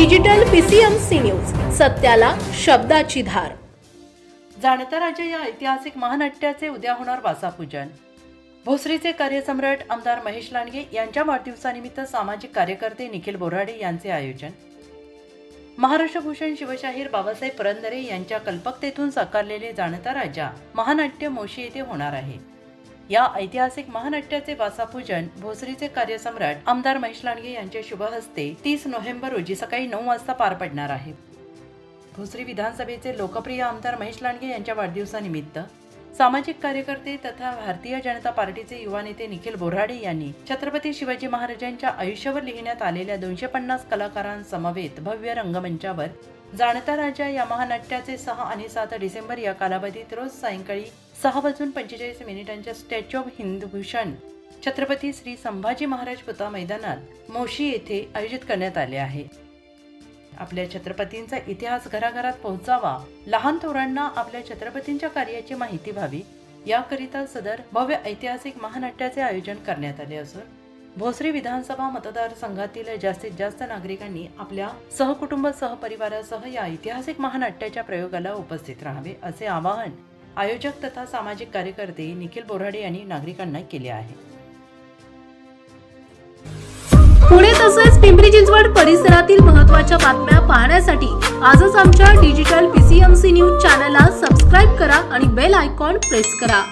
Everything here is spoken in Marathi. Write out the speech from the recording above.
डिजिटल पीसीएमसी न्यूज सत्याला शब्दाची धार. जाणता राजा या ऐतिहासिक महानाट्याचे उद्या होणार वासापूजन. भोसरीचे कार्यसम्राट आमदार महेश लांडगे यांच्या वाढदिवसानिमित्त सामाजिक कार्यकर्ते निखिल बोराडे यांचे आयोजन. महाराष्ट्रभूषण शिवशाहीर बाबासाहेब पुरंदरे यांच्या कल्पकतेतून साकारलेले जाणता राजा महानाट्य मोशी येथे होणार आहे. या ऐतिहासिक महानाट्याचे वासापूजन भोसरीचे कार्यसम्राट आमदार महेश लांडगे यांच्या शुभ हस्ते तीस नोव्हेंबर रोजी सकाळी नऊ वाजता पार पडणार आहे. भोसरी विधानसभेचे लोकप्रिय आमदार महेश लांडगे यांच्या वाढदिवसानिमित्त सामाजिक कार्यकर्ते तथा भारतीय जनता पार्टीचे युवा नेते निखिल बोराडे यांनी छत्रपती शिवाजी महाराजांच्या आयुष्यावर लिहिण्यात आलेल्या दोनशे पन्नास कलाकारांसमवेत भव्य रंगमंचावर जाणता राजा या महानाट्याचे सहा आणि सात डिसेंबर या कालावधीत रोज सायंकाळी सहा वाजून पंचेचाळीस मिनिटांच्या स्टॅच्यू ऑफ हिंदभूषण छत्रपती श्री संभाजी महाराज पुतळा मैदानात मोशी येथे आयोजित करण्यात आले आहे. आपल्या छत्रपतींचा इतिहास घराघरात पोहोचावा लहान थोरांना आपल्या छत्रपतींच्या कार्याची माहिती व्हावी याकरिता सदर भव्य ऐतिहासिक महानाट्याचे आयोजन करण्यात आले असून भोसरी विधानसभा मतदारसंघातील जास्तीत जास्त नागरिकांनी आपल्या सहकुटुंब सहपरिवारासह या ऐतिहासिक महानाट्याच्या प्रयोगाला उपस्थित राहावे असे आवाहन आयोजक तथा सामाजिक कार्यकर्ते निखिल बोराडे यांनी नागरिकांना केले आहे. पुणे तसेच पिंपरी चिंचवड परिसरातील महत्त्वाच्या बातम्या पाहण्यासाठी आजच आमच्या डिजिटल पीसीएमसी न्यूज चॅनलला सबस्क्राईब करा आणि बेल आयकॉन प्रेस करा.